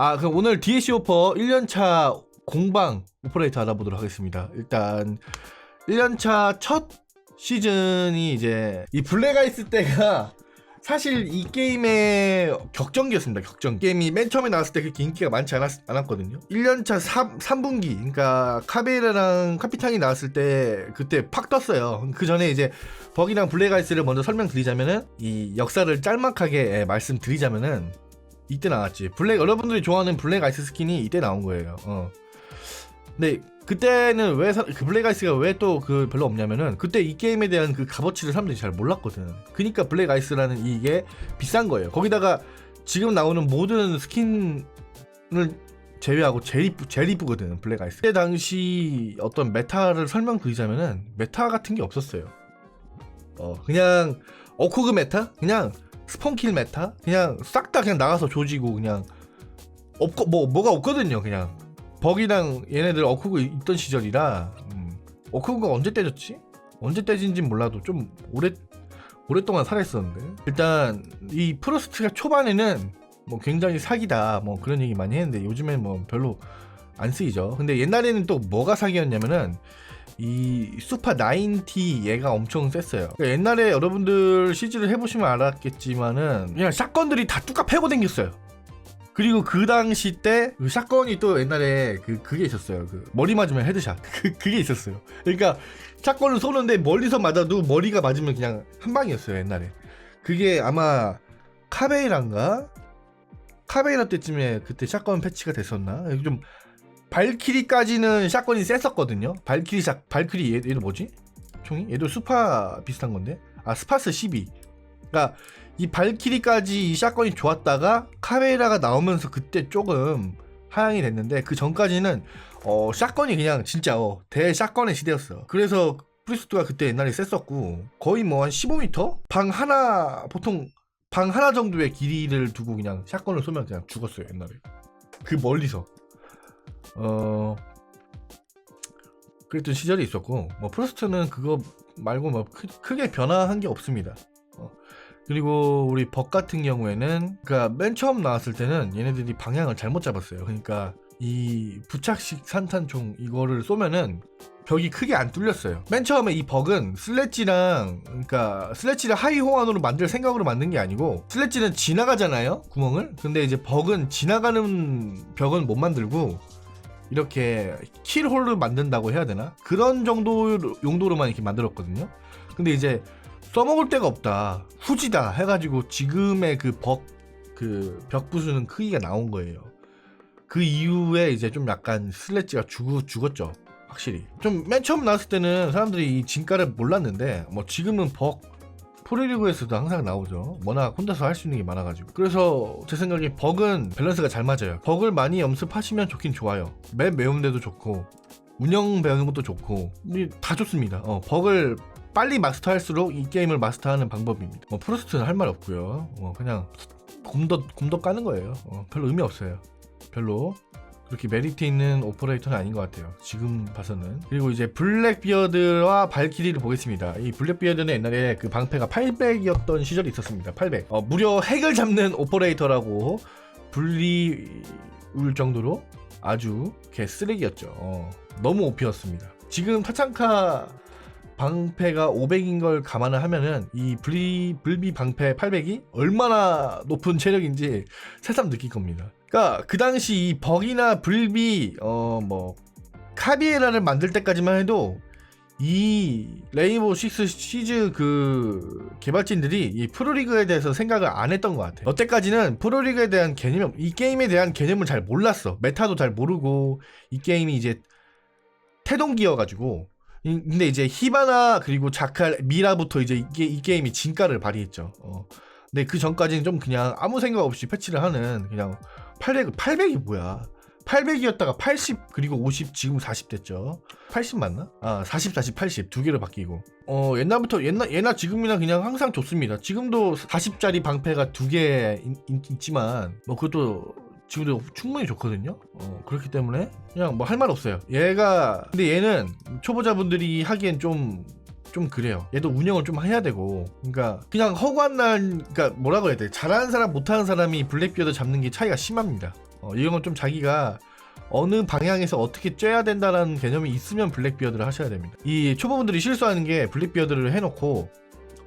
아, 그럼 오늘 DLC 오퍼 1년차 공방 오퍼레이터 알아보도록 하겠습니다. 일단 1년차 첫 시즌이 이제 이 블랙 아이스 때가 사실 이 게임의 격정기였습니다. 격정. 게임이 맨 처음에 나왔을 때 그렇게 인기가 많지 않았, 않았거든요. 1년차 3, 3분기, 그러니까 카베라랑 카피탕이 나왔을 때 그때 팍 떴어요. 그 전에 이제 버기랑 블랙 아이스를 먼저 설명드리자면은 이 역사를 짤막하게 예, 말씀드리자면은 이때 나왔지. 블랙 여러분들이 좋아하는 블랙 아이스 스킨이 이때 나온 거예요. 어. 근데 그때는 왜 그 블랙 아이스가 왜 또 그 별로 없냐면은 그때 이 게임에 대한 그 값어치를 사람들이 잘 몰랐거든. 그니까 블랙 아이스라는 이게 비싼 거예요. 거기다가 지금 나오는 모든 스킨을 제외하고 제일 이쁘, 제일 이쁘거든 블랙 아이스. 그때 당시 어떤 메타를 설명드리자면은 메타 같은 게 없었어요. 어 그냥 어코그 메타, 그냥 스폰킬 메타, 그냥 싹 다 그냥 나가서 조지고 그냥 없고 뭐 뭐가 없거든요 그냥. 버기랑 얘네들 어쿠그 있던 시절이라. 음, 어쿠그가 언제 떼졌지? 언제 떼진진 몰라도 좀 오래 오랫동안 살아있었는데. 일단 이 프로스트가 초반에는 뭐 굉장히 사기다 뭐 그런 얘기 많이 했는데 요즘엔 뭐 별로 안 쓰이죠. 근데 옛날에는 또 뭐가 사기였냐면은 이 수파 90 얘가 엄청 셌어요 그러니까 옛날에 여러분들 CG를 해보시면 알았겠지만은 그냥 샷건들이 다 뚜까 패고 댕겼어요 그리고 그 당시 때 그 샷건이 또 옛날에 그 그게 있었어요. 그 머리 맞으면 헤드샷. 그 그게 있었어요. 그러니까 샷건을 쏘는데 멀리서 맞아도 머리가 맞으면 그냥 한 방이었어요. 옛날에. 그게 아마 카베이란가 카베이라 때쯤에 그때 샷건 패치가 됐었나? 좀 발키리까지는 샷건이 셌었거든요. 발키리 샷 발키리 얘, 얘도 뭐지? 총이? 얘도 스파 비슷한 건데. 아 스파스 12. 그러니까 이 발키리까지 이 샷건이 좋았다가 카메라가 나오면서 그때 조금 하향이 됐는데 그 전까지는 어 샷건이 그냥 진짜 어, 대 샷건의 시대였어. 그래서 프리스트가 그때 옛날에 셌었고 거의 뭐 한 15m 방 하나 보통 방 하나 정도의 길이를 두고 그냥 샷건을 쏘면 그냥 죽었어요 옛날에. 그 멀리서 어 그랬던 시절이 있었고 뭐 프로스트는 그거 말고 뭐 크, 크게 변화한 게 없습니다. 어. 그리고 우리 벅 같은 경우에는 그니까 맨 처음 나왔을 때는 얘네들이 방향을 잘못 잡았어요. 그러니까 이 부착식 산탄총 이거를 쏘면은 벽이 크게 안 뚫렸어요. 맨 처음에 이 벅은 슬래지랑 그러니까 슬래지를 하이 호환으로 만들 생각으로 만든 게 아니고 슬래지는 지나가잖아요 구멍을. 근데 이제 벅은 지나가는 벽은 못 만들고 이렇게 킬홀을 만든다고 해야 되나 그런 정도 용도로만 이렇게 만들었거든요. 근데 이제 써먹을 데가 없다. 후지다. 해가지고 지금의 그 벽, 그벽 부수는 크기가 나온 거예요. 그 이후에 이제 좀 약간 슬래지가 죽, 죽었죠. 확실히. 좀 맨 처음 나왔을 때는 사람들이 이 진가를 몰랐는데, 뭐 지금은 벅, 프로리그에서도 항상 나오죠. 워낙 혼자서 할 수 있는 게 많아가지고. 그래서 제 생각에 벅은 밸런스가 잘 맞아요. 벅을 많이 연습하시면 좋긴 좋아요. 맵 매운데도 좋고, 운영 배우는 것도 좋고, 다 좋습니다. 어, 벅을 빨리 마스터할수록 이 게임을 마스터하는 방법입니다. 뭐 프로스트는 할 말 없고요. 어, 그냥 곰덧 곰덧 까는 거예요. 어, 별로 의미 없어요. 별로 그렇게 메리트 있는 오퍼레이터는 아닌 것 같아요. 지금 봐서는. 그리고 이제 블랙비어드와 발키리를 보겠습니다. 이 블랙비어드는 옛날에 그 방패가 800이었던 시절이 있었습니다. 800. 어, 무려 핵을 잡는 오퍼레이터라고 불리울 정도로 아주 개 쓰레기였죠. 어, 너무 오피였습니다. 지금 타창카 방패가 500인 걸 감안을 하면은 이 블리 불비 방패 800이 얼마나 높은 체력인지 새삼 느낄 겁니다. 그러니까 그 당시 이 벅이나 불비 어 뭐 카비에라를 만들 때까지만 해도 이 레이보 6 시즈 그 개발진들이 이 프로리그에 대해서 생각을 안 했던 것 같아요. 여태까지는 프로리그에 대한 개념, 이 게임에 대한 개념을 잘 몰랐어. 메타도 잘 모르고 이 게임이 이제 태동기여가지고 이- 근데 이제 히바나 그리고 자칼 미라부터 이제 이게 이 게임이 진가를 발휘했죠. 어. 근데 그 전까지는 좀 그냥 아무 생각 없이 패치를 하는 그냥 800 800이 뭐야? 800이었다가 80 그리고 50 지금 40 됐죠. 80 맞나? 아 40 40 80 두 개로 바뀌고. 어 옛날부터 옛날 옛날 지금이나 그냥 항상 좋습니다. 지금도 40짜리 방패가 두 개 있지만 뭐 그것도 지금도 충분히 좋거든요. 어, 그렇기 때문에 그냥 뭐 할 말 없어요. 얘가 근데 얘는 초보자분들이 하기엔 좀 좀 그래요. 얘도 운영을 좀 해야 되고, 그러니까 그냥 허구한 날, 그러니까 뭐라고 해야 돼? 잘하는 사람, 못하는 사람이 블랙비어드 잡는 게 차이가 심합니다. 어, 이건 좀 자기가 어느 방향에서 어떻게 쬐야 된다라는 개념이 있으면 블랙비어드를 하셔야 됩니다. 이 초보분들이 실수하는 게 블랙비어드를 해놓고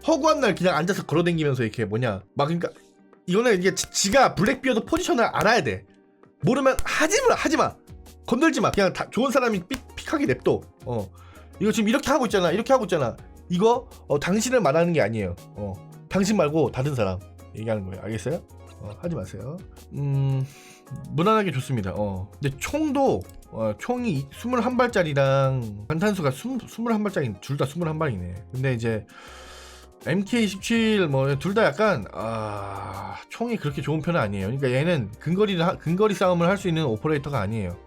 허구한 날 그냥 앉아서 걸어다니면서 이렇게 뭐냐 막 그러니까 이거는 이게 지- 지가 블랙비어드 포지션을 알아야 돼. 모르면 하지 마 하지 마 건들지 마 그냥 다 좋은 사람이 삑 픽하게 냅둬. 어 이거 지금 이렇게 하고 있잖아 이렇게 하고 있잖아 이거 어, 당신을 말하는 게 아니에요. 어 당신 말고 다른 사람 얘기하는 거예요. 알겠어요? 어, 하지 마세요. 음 무난하게 좋습니다. 어. 근데 총도 어, 총이 21발짜리랑 관탄수가 20, 21발짜리 둘 다 21발이네. 근데 이제 MK17 뭐 둘 다 약간 아 총이 그렇게 좋은 편은 아니에요. 그러니까 얘는 근거리를 하- 근거리 싸움을 할 수 있는 오퍼레이터가 아니에요.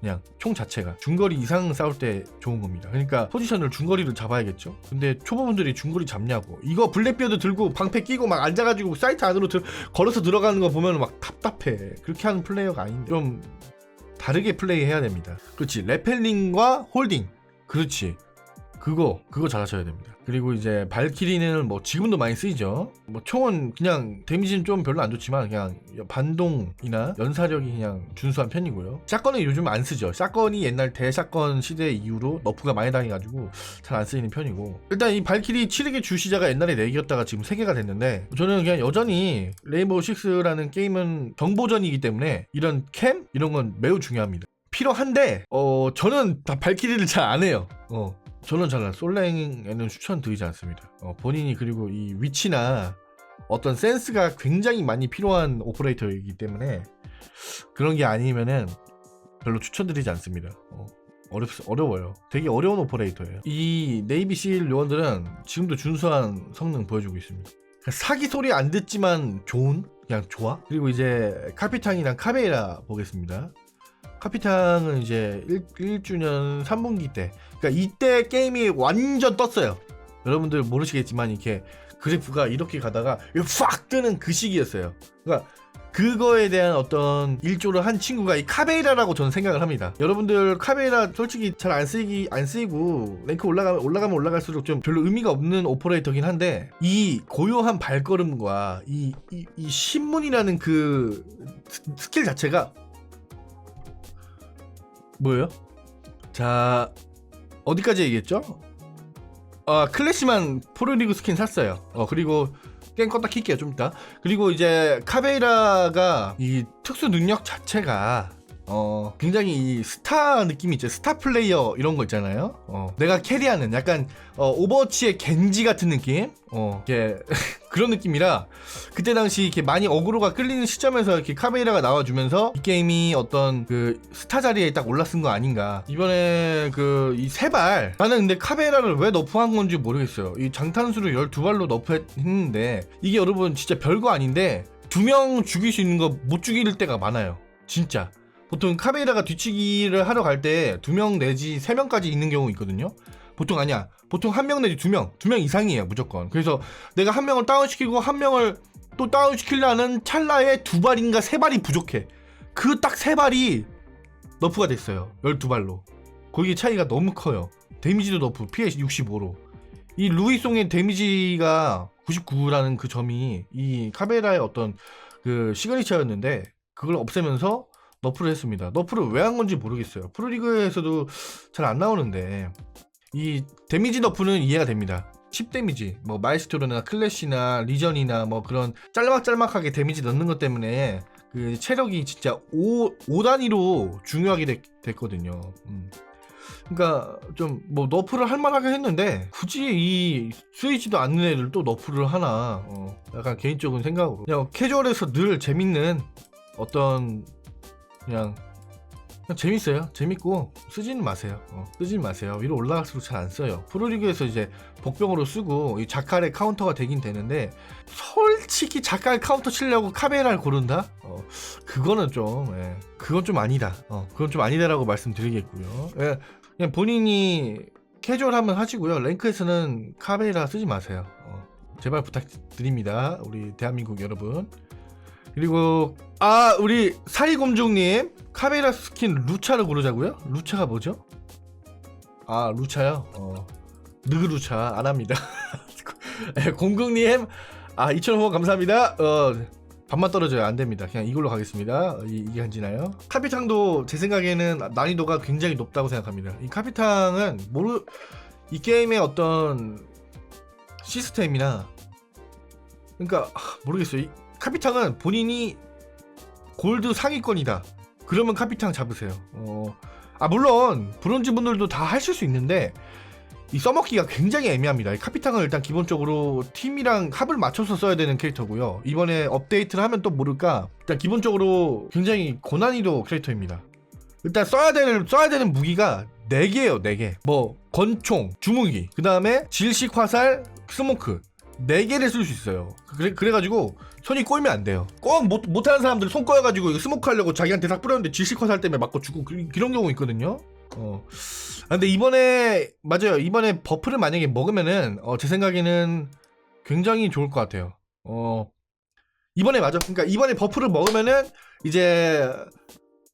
그냥 총 자체가 중거리 이상 싸울 때 좋은 겁니다. 그러니까 포지션을 중거리를 잡아야겠죠. 근데 초보분들이 중거리 잡냐고. 이거 블랙비어드 들고 방패 끼고 막 앉아가지고 사이트 안으로 들, 걸어서 들어가는 거 보면 막 답답해. 그렇게 하는 플레이어가 아닌데 좀 다르게 플레이해야 됩니다. 그렇지. 레펠링과 홀딩. 그렇지. 그거 그거 잘하셔야 됩니다. 그리고 이제 발키리는 뭐 지금도 많이 쓰이죠. 뭐 총은 그냥 데미지는 좀 별로 안 좋지만 그냥 반동이나 연사력이 그냥 준수한 편이고요. 샷건은 요즘 안 쓰죠. 샷건이 옛날 대샷건 시대 이후로 너프가 많이 당해가지고 잘 안 쓰이는 편이고 일단 이 발키리 7개 주시자가 옛날에 4개였다가 지금 3개가 됐는데 저는 그냥 여전히 레인보우 6라는 게임은 정보전이기 때문에 이런 캠 이런 건 매우 중요합니다. 필요한데 어 저는 다 발키리를 잘 안 해요. 어 저는 잘 솔랭에는 추천드리지 않습니다. 어, 본인이 그리고 이 위치나 어떤 센스가 굉장히 많이 필요한 오퍼레이터이기 때문에 그런 게 아니면은 별로 추천드리지 않습니다. 어, 어렵 어려워요. 되게 어려운 오퍼레이터예요. 이 네이비 실 요원들은 지금도 준수한 성능 보여주고 있습니다. 그러니까 사기 소리 안 듣지만 좋은 그냥 좋아. 그리고 이제 카피탕이랑 카베이라 보겠습니다. 카피탕은 이제 1, 주년 3분기 때. 그러니까 이때 게임이 완전 떴어요. 여러분들 모르시겠지만 이렇게 그래프가 이렇게 가다가 팍 뜨는 그 시기였어요. 그러니까 그거에 대한 어떤 일조를 한 친구가 이 카베이라라고 저는 생각을 합니다. 여러분들 카베이라 솔직히 잘 안 쓰기 안 쓰이고 랭크 올라가면 올라가면 올라갈수록 좀 별로 의미가 없는 오퍼레이터긴 한데 이 고요한 발걸음과 이, 이, 이 신문이라는 그 스- 스킬 자체가 뭐예요? 자 어디까지 얘기했죠? 아 클래시만 프로리그 스킨 샀어요. 어 그리고 게임 껐다 킬게요 좀 이따. 그리고 이제 카베이라가 이 특수 능력 자체가 어 굉장히 이 스타 느낌이 있죠. 스타 플레이어 이런 거 있잖아요. 어 내가 캐리하는 약간 어 오버워치의 겐지 같은 느낌? 어 이게 그런 느낌이라 그때 당시 이렇게 많이 어그로가 끌리는 시점에서 이렇게 카베이라가 나와주면서 이 게임이 어떤 그 스타 자리에 딱 올라쓴 거 아닌가. 이번에 그 이 세발. 나는 근데 카베이라를 왜 너프한 건지 모르겠어요. 이 장탄수를 12발로 너프했는데 이게 여러분 진짜 별거 아닌데 두 명 죽일 수 있는 거 못 죽일 때가 많아요. 진짜 보통 카베이라가 뒤치기를 하러 갈 때 두 명 내지 세 명까지 있는 경우 있거든요 보통 아니야 보통 한 명 내지 두 명 두 명 이상이에요 무조건 그래서 내가 한 명을 다운시키고 한 명을 또 다운시키려는 찰나에 두 발인가 세 발이 부족해. 그 딱 세 발이 너프가 됐어요. 12발로. 거기 차이가 너무 커요. 데미지도 너프, 피해 65로. 이 루이송의 데미지가 99라는 그 점이 이 카베라의 어떤 그 시그니처였는데 그걸 없애면서 너프를 했습니다. 너프를 왜 한 건지 모르겠어요. 프로리그에서도 잘 안 나오는데 이 데미지 너프는 이해가 됩니다. 10 데미지, 뭐 마이스토르나 클래시나 리전이나 뭐 그런 짤막짤막하게 데미지 넣는 것 때문에 그 체력이 진짜 5, 5 단위로 중요하게 됐, 됐거든요. 음. 그러니까 좀 뭐 너프를 할 만하게 했는데 굳이 이 쓰이지도 않는 애를 또 너프를 하나 어, 약간 개인적인 생각으로 그냥 캐주얼에서 늘 재밌는 어떤 그냥 그냥 재밌어요. 재밌고 쓰지는 마세요. 어, 쓰지는 마세요. 위로 올라갈수록 잘 안 써요. 프로리그에서 이제 복병으로 쓰고 이 자칼의 카운터가 되긴 되는데 솔직히 자칼 카운터 치려고 카메라를 고른다? 어, 그거는 좀 예, 그건 좀 아니다. 어, 그건 좀 아니다라고 말씀드리겠고요. 예, 그냥 본인이 캐주얼하면 하시고요. 랭크에서는 카메라 쓰지 마세요. 어, 제발 부탁드립니다. 우리 대한민국 여러분. 그리고 아 우리 사이곰종님 카메라 스킨 루차를 고르자고요? 루차가 뭐죠? 아 루차요? 어 느그 루차 안 합니다. 예, 공국님 아 2,000원 후원 감사합니다. 어 반만 떨어져요 안 됩니다 그냥 이걸로 가겠습니다 이, 이게 한지나요 카피탕도 제 생각에는 난이도가 굉장히 높다고 생각합니다 이 카피탕은 모르 이 게임의 어떤 시스템이나 그러니까 하, 모르겠어요 이 카피탕은 본인이 골드 상위권이다 그러면 카피탕 잡으세요 어, 아 물론 브론즈 분들도 다 하실 수 있는데 이 써먹기가 굉장히 애매합니다. 이 카피탕은 일단 기본적으로 팀이랑 합을 맞춰서 써야 되는 캐릭터고요. 이번에 업데이트를 하면 또 모를까 일단 기본적으로 굉장히 고난이도 캐릭터입니다. 일단 써야 되는 써야 되는 무기가 4개예요, 4개. 뭐 권총, 주무기, 그다음에 질식 화살, 스모크 4개를 쓸 수 있어요. 그래 그래가지고 손이 꼬이면 안 돼요. 꼭 못, 못하는 사람들 손 꼬여가지고 이거 스모크 하려고 자기한테 싹 뿌렸는데 질식 화 살 때문에 맞고 죽고 그, 그런 경우 있거든요. 어. 아, 근데 이번에 맞아요. 이번에 버프를 만약에 먹으면은 어, 제 생각에는 굉장히 좋을 것 같아요. 어. 이번에 맞아. 그러니까 이번에 버프를 먹으면은 이제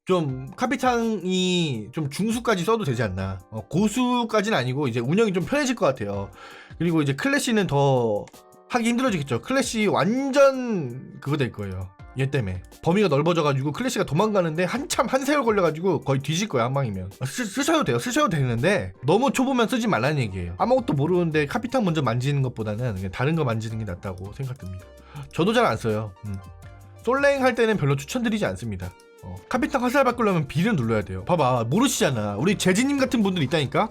좀 카피탕이 좀 중수까지 써도 되지 않나. 어, 고수까지는 아니고 이제 운영이 좀 편해질 것 같아요. 그리고 이제 클래시는 더 하기 힘들어지겠죠. 클래시 완전 그거 될 거예요. 얘 때문에 범위가 넓어져가지고 클래시가 도망가는데 한참 한 세월 걸려가지고 거의 뒤질 거야 한 방이면 아, 쓰, 쓰셔도 돼요 쓰셔도 되는데 너무 초보면 쓰지 말라는 얘기예요 아무것도 모르는데 카피탕 먼저 만지는 것보다는 다른 거 만지는 게 낫다고 생각됩니다 저도 잘 안 써요 음. 솔랭 할 때는 별로 추천드리지 않습니다 어, 카피탕 화살 바꾸려면 B를 눌러야 돼요. 봐봐 모르시잖아. 우리 재진님 같은 분들 있다니까.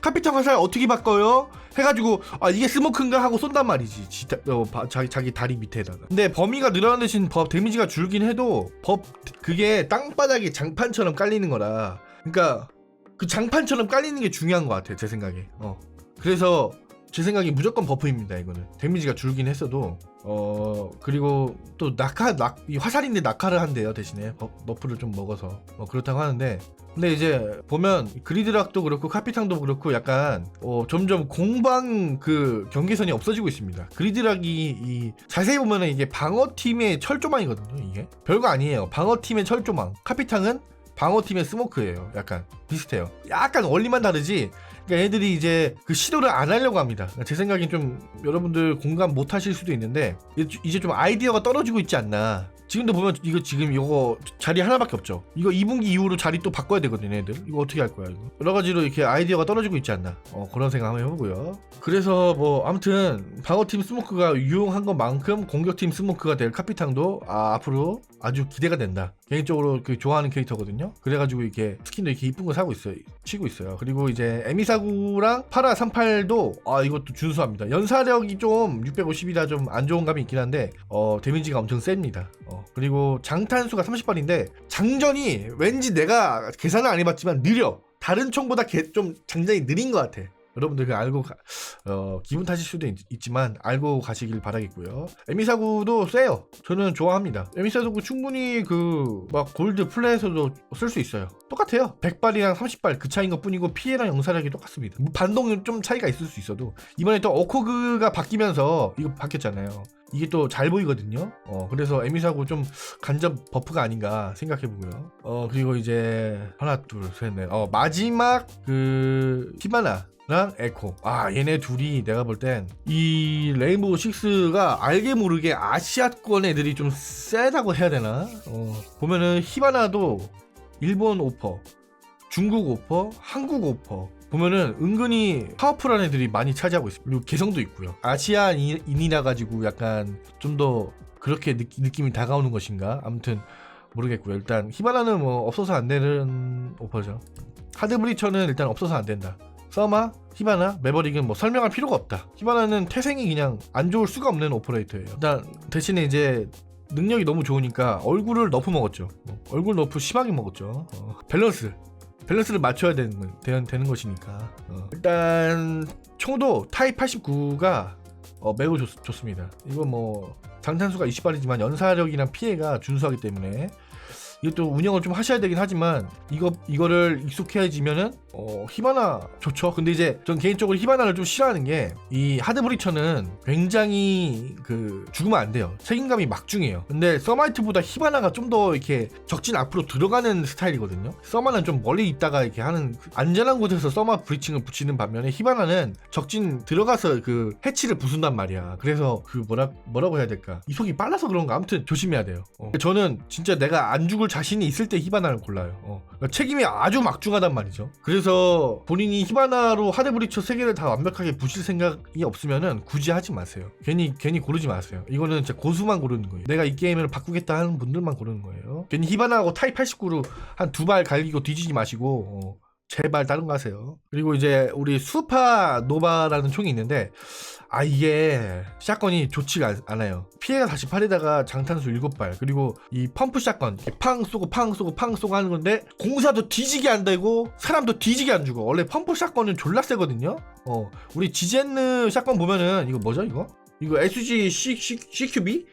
카피탕 화살 어떻게 바꿔요? 해가지고 아 이게 스모크인가 하고 쏜단 말이지. 지, 어, 바- 자기, 자기 다리 밑에다가. 근데 범위가 늘어나는 대신 법 데미지가 줄긴 해도 법 그게 땅바닥에 장판처럼 깔리는 거라. 그러니까 그 장판처럼 깔리는 게 중요한 것 같아요 제 생각에. 어. 그래서 제 생각에 무조건 버프입니다 이거는 데미지가 줄긴 했어도 어 그리고 또 낙하 낙 이 화살인데 낙하를 한대요 대신에 버, 버프를 좀 먹어서 어, 그렇다고 하는데 근데 이제 보면 그리드락도 그렇고 카피탕도 그렇고 약간 어, 점점 공방 그 경계선이 없어지고 있습니다. 그리드락이 이 자세히 보면은 이게 방어팀의 철조망이거든요. 이게 별거 아니에요. 방어팀의 철조망. 카피탕은 방어팀의 스모크예요. 약간 비슷해요. 약간 원리만 다르지. 그러니까 애들이 이제 그 시도를 안 하려고 합니다. 그러니까 제 생각엔 좀 여러분들 공감 못 하실 수도 있는데 이제- 좀 아이디어가 떨어지고 있지 않나. 지금도 보면 이거 지금 이거 자리 하나밖에 없죠. 이거 2분기 이후로 자리 또 바꿔야 되거든요, 애들. 이거 어떻게 할 거야, 이거. 여러 가지로 이렇게 아이디어가 떨어지고 있지 않나. 어, 그런 생각 한번 해보고요. 그래서 뭐 아무튼 방어팀 스모크가 유용한 것만큼 공격팀 스모크가 될 카피탕도 아, 앞으로 아주 기대가 된다. 개인적으로 그 좋아하는 캐릭터거든요. 그래가지고 이렇게 스킨도 이렇게 이쁜 거 사고 있어요. 치고 있어요. 그리고 이제 에미사구랑 파라 38도 아 이것도 준수합니다. 연사력이 좀 650이라 좀 안 좋은 감이 있긴 한데 어 데미지가 엄청 셉니다. 어 그리고 장탄수가 30발인데 장전이 왠지 내가 계산을 안 해봤지만 느려. 다른 총보다 개- 좀 장전이 느린 것 같아. 여러분들 그 알고 가- 어, 기분 탓일 수도 있, 지만 알고 가시길 바라겠고요. 에미사구도 세요. 저는 좋아합니다. 에미사구 충분히 그 막 골드 플레이에서도 쓸 수 있어요. 똑같아요. 100발이랑 30발 그 차이인 것 뿐이고 피해랑 영사력이 똑같습니다. 뭐 반동은 좀 차이가 있을 수 있어도 이번에 또 어코그가 바뀌면서 이거 바뀌었잖아요. 이게 또 잘 보이거든요. 어, 그래서 에미사구 좀 간접 버프가 아닌가 생각해 보고요. 어, 그리고 이제 하나, 둘, 셋, 넷. 어, 마지막 그 히바나. 랑 에코 아 얘네 둘이 내가 볼 땐 이 레인보우 식스가 알게 모르게 아시아권 애들이 좀 세다고 해야 되나 어, 보면은 히바나도 일본 오퍼 중국 오퍼 한국 오퍼 보면은 은근히 파워풀한 애들이 많이 차지하고 있습니다 그리고 개성도 있고요 아시아인이라 가지고 약간 좀 더 그렇게 느끼, 느낌이 다가오는 것인가 아무튼 모르겠고요 일단 히바나는 뭐 없어서 안 되는 오퍼죠 하드 브리처는 일단 없어서 안 된다 서마, 히바나, 매버릭은 뭐 설명할 필요가 없다. 히바나는 태생이 그냥 안 좋을 수가 없는 오퍼레이터예요. 일단 대신에 이제 능력이 너무 좋으니까 얼굴을 너프 먹었죠. 뭐, 얼굴 너프 심하게 먹었죠. 어, 밸런스. 밸런스를 맞춰야 되는, 건- 되는, 되는 것이니까. 어, 일단 총도 타입 89가 어, 매우 좋, 좋습니다. 이거 뭐 장탄수가 20발이지만 연사력이랑 피해가 준수하기 때문에 이것도 운영을 좀 하셔야 되긴 하지만 이거 이거를 익숙해지면은 어, 히바나 좋죠. 근데 이제 전 개인적으로 히바나를 좀 싫어하는 게 이 하드 브리처는 굉장히 그 죽으면 안 돼요. 책임감이 막중해요. 근데 서마이트보다 히바나가 좀 더 이렇게 적진 앞으로 들어가는 스타일이거든요. 서마는 좀 멀리 있다가 이렇게 하는 그 안전한 곳에서 서마 브리칭을 붙이는 반면에 히바나는 적진 들어가서 그 해치를 부순단 말이야. 그래서 그 뭐라 뭐라고 해야 될까? 이 속이 빨라서 그런가 아무튼 조심해야 돼요. 어. 저는 진짜 내가 안 죽을 자신이 있을 때 히바나를 골라요. 어. 그러니까 책임이 아주 막중하단 말이죠. 그래서 본인이 히바나로 하드 브리처 세 개를 다 완벽하게 부실 생각이 없으면은 굳이 하지 마세요. 괜히 괜히 고르지 마세요. 이거는 진짜 고수만 고르는 거예요. 내가 이 게임을 바꾸겠다 하는 분들만 고르는 거예요. 괜히 히바나하고 타입 89로 한 두 발 갈기고 뒤지지 마시고 어, 제발 다른 거 하세요. 그리고 이제 우리 수파 노바라는 총이 있는데 아 이게 샷건이 좋지가 않- 않아요. 피해가 48에다가 장탄수 7발 그리고 이 펌프 샷건 팡 쏘고 팡 쏘고 팡 쏘고 하는 건데 공사도 뒤지게 안 되고 사람도 뒤지게 안 죽어. 원래 펌프 샷건은 졸라 세거든요. 어 우리 지젠느 샷건 보면은 이거 뭐죠 이거? 이거 SG C, C, CQB?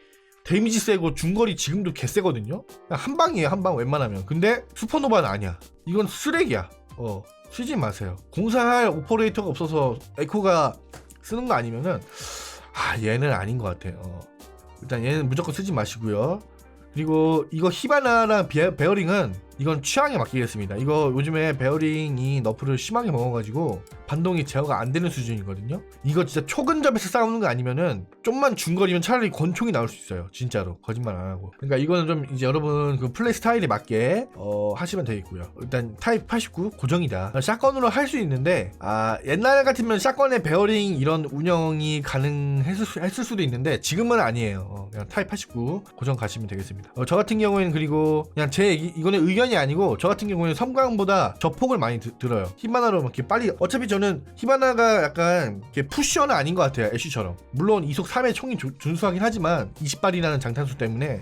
데미지 세고 중거리 지금도 개 세거든요. 그냥 한 방이에요 한 방 웬만하면. 근데 슈퍼노바는 아니야. 이건 쓰레기야. 어 쓰지 마세요. 공사할 오퍼레이터가 없어서 에코가 쓰는 거 아니면은 아 얘는 아닌 것 같아요. 어. 일단 얘는 무조건 쓰지 마시고요. 그리고 이거 히바나랑 베, 베어링은 이건 취향에 맡기겠습니다. 이거 요즘에 베어링이 너프를 심하게 먹어가지고 반동이 제어가 안 되는 수준이거든요. 이거 진짜 초근접에서 싸우는 거 아니면은 좀만 중거리면 차라리 권총이 나올 수 있어요. 진짜로 거짓말 안 하고. 그러니까 이거는 좀 이제 여러분 그 플레이 스타일에 맞게 어, 하시면 되겠고요. 일단 타입 89 고정이다. 샷건으로 할 수 있는데 아 옛날 같으면 샷건의 베어링 이런 운영이 가능했을 수, 했을 수도 있는데 지금은 아니에요. 어, 그냥 타입 89 고정 가시면 되겠습니다. 어, 저 같은 경우에는 그리고 그냥 제 이거는 의견이 아니고 저 같은 경우에는 섬광보다 저폭을 많이 드- 들어요. 히바나로 이렇게 빨리 어차피 저는 히바나가 약간 푸시어는 아닌 것 같아요. 애쉬처럼. 물론 이속 3의 총이 조- 준수하긴 하지만 20발이라는 장탄수 때문에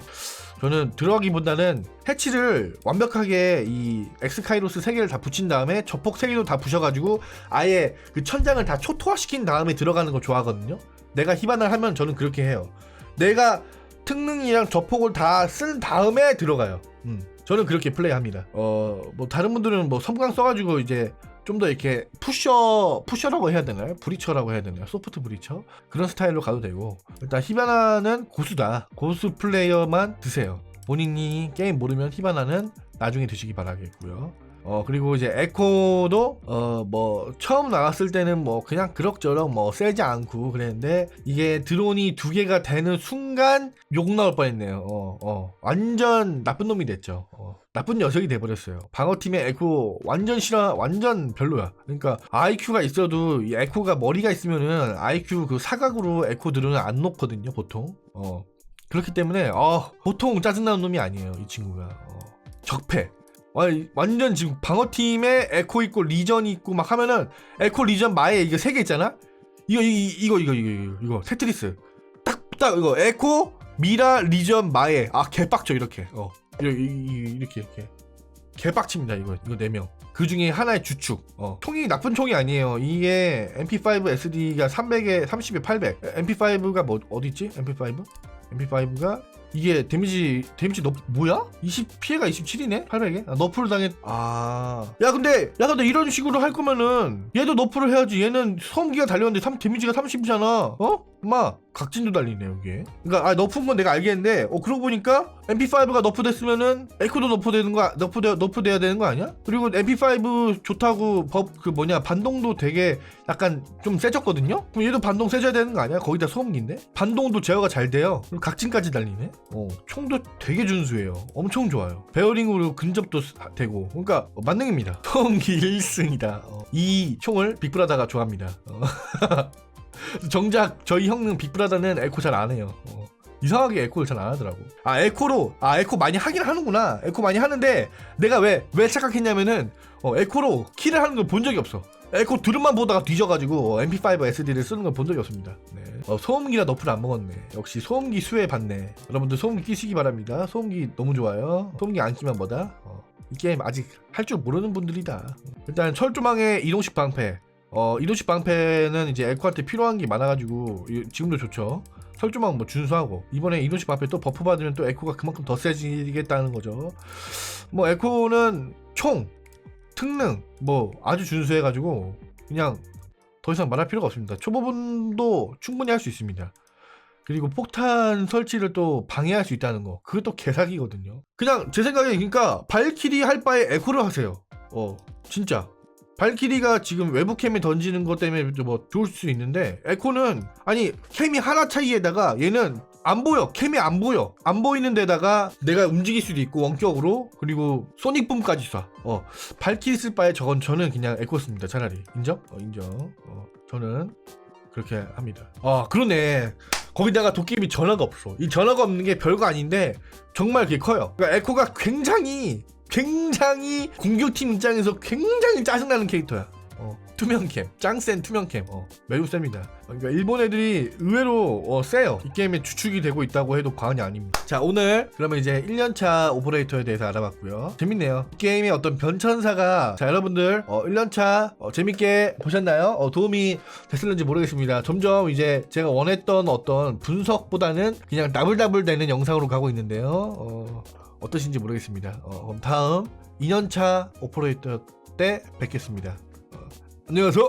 저는 들어가기보다는 해치를 완벽하게 이 엑스카이로스 3개를 다 붙인 다음에 저폭 3개도 다 부셔가지고 아예 그 천장을 다 초토화시킨 다음에 들어가는 거 좋아하거든요. 내가 히바나를 하면 저는 그렇게 해요. 내가 특능이랑 저폭을 다 쓴 다음에 들어가요. 음. 저는 그렇게 플레이합니다. 어, 뭐 다른 분들은 뭐 섬광 써가지고 이제 좀 더 이렇게 푸셔 푸셔라고 해야 되나요? 브리처라고 해야 되나요? 소프트 브리처 그런 스타일로 가도 되고 일단 히바나는 고수다. 고수 플레이어만 드세요. 본인이 게임 모르면 히바나는 나중에 드시기 바라겠고요. 어 그리고 이제 에코도 어 뭐 처음 나왔을 때는 뭐 그냥 그럭저럭 뭐 세지 않고 그랬는데 이게 드론이 두 개가 되는 순간 욕 나올 뻔했네요. 어, 어. 완전 나쁜 놈이 됐죠. 어. 나쁜 녀석이 돼버렸어요. 방어팀의 에코 완전 싫어, 완전 별로야. 그러니까 IQ가 있어도 이 에코가 머리가 있으면은 IQ 그 사각으로 에코 드론을 안 놓거든요, 보통. 어. 그렇기 때문에 어, 보통 짜증나는 놈이 아니에요, 이 친구가. 어. 적폐. 완전 지금 방어팀에 에코 있고 리전 있고 막 하면은 에코 리전 마에 이거 세 개 있잖아. 이거 이, 이거 이거 이거 이거 이거 테트리스. 딱딱 이거 에코 미라 리전 마에 아 개빡쳐 이렇게. 어. 이렇게 이렇게 이렇게. 개빡칩니다 이거 이거 네 명. 그 중에 하나의 주축. 어. 총이 나쁜 총이 아니에요. 이게 MP5 SD가 300에 30에 800. MP5가 뭐 어디 있지? MP5? MP5가 이게 데미지 데미지 너 뭐야? 20 피해가 27이네? 800에? 아, 너프를 당했. 아. 야 근데 야 근데 이런 식으로 할 거면은 얘도 너프를 해야지. 얘는 소음기가 달렸는데 3 데미지가 30이잖아. 어? 엄마 각진도 달리네 여기. 그러니까 아 너프인 건 내가 알겠는데 어 그러고 보니까 MP5가 너프 됐으면은 에코도 너프 되는 거 너프돼 너프 돼야 되는 거 아니야? 그리고 MP5 좋다고 법 그 뭐냐 반동도 되게 약간 좀 세졌거든요. 그럼 얘도 반동 세져야 되는 거 아니야? 거기다 소음기인데 반동도 제어가 잘 돼요. 그리고 각진까지 달리네. 어 총도 되게 준수해요. 엄청 좋아요. 베어링으로 근접도 스- 되고 그러니까 어, 만능입니다. 소음기 1승이다. 이 총을 빅브라다가 좋아합니다. 어. 정작 저희 형는 빅브라다는 에코 잘 안 해요. 어. 이상하게 에코를 잘 안 하더라고. 아 에코로 아 에코 많이 하긴 하는구나. 에코 많이 하는데 내가 왜 왜 착각했냐면은 어, 에코로 키를 하는 걸 본 적이 없어. 에코 드럼만 보다가 뒤져가지고 어, MP5 SD를 쓰는 걸 본 적이 없습니다. 네. 어, 소음기라 너프를 안 먹었네. 역시 소음기 수혜 받네. 여러분들 소음기 끼시기 바랍니다. 소음기 너무 좋아요. 소음기 안 끼면 뭐다? 어, 이 게임 아직 할 줄 모르는 분들이다. 일단 철조망의 이동식 방패. 어, 이동식 방패는 이제 에코한테 필요한 게 많아가지고 이- 지금도 좋죠. 철조망 뭐 준수하고 이번에 이동식 방패 또 버프 받으면 또 에코가 그만큼 더 세지겠다는 거죠. 뭐 에코는 총 특능 뭐 아주 준수해가지고 그냥 더 이상 말할 필요가 없습니다. 초보분도 충분히 할 수 있습니다. 그리고 폭탄 설치를 또 방해할 수 있다는 거 그것도 개사기거든요. 그냥 제 생각에 그러니까 발키리 할 바에 에코를 하세요. 어 진짜 발키리가 지금 외부 캠에 던지는 것 때문에 뭐 좋을 수 있는데 에코는 아니 캠이 하나 차이에다가 얘는 안 보여. 캠이 안 보여. 안 보이는 데다가 내가 움직일 수도 있고 원격으로. 그리고 소닉붐까지 쏴 어. 발키리 쓸 바에 저건 저는 그냥 에코 씁니다. 차라리. 인정? 어 인정. 어 저는 그렇게 합니다. 아 그러네. 거기다가 도깨비 전화가 없어. 이 전화가 없는 게 별거 아닌데 정말 그게 커요. 그러니까 에코가 굉장히 굉장히 공격팀 입장에서 굉장히 짜증나는 캐릭터야. 어, 투명캠, 짱센 투명캠, 어, 매우 셉니다. 그러니까 일본 애들이 의외로 어, 세요. 이 게임에 주축이 되고 있다고 해도 과언이 아닙니다. 자, 오늘 그러면 이제 1년차 오퍼레이터에 대해서 알아봤고요. 재밌네요. 이 게임의 어떤 변천사가 자, 여러분들 어, 1년차 어, 재밌게 보셨나요? 어, 도움이 됐을는지 모르겠습니다. 점점 이제 제가 원했던 어떤 분석보다는 그냥 나불나불 되는 영상으로 가고 있는데요. 어, 어떠신지 모르겠습니다. 어, 그럼 다음 2년차 오퍼레이터 때 뵙겠습니다. 어, 안녕하세요.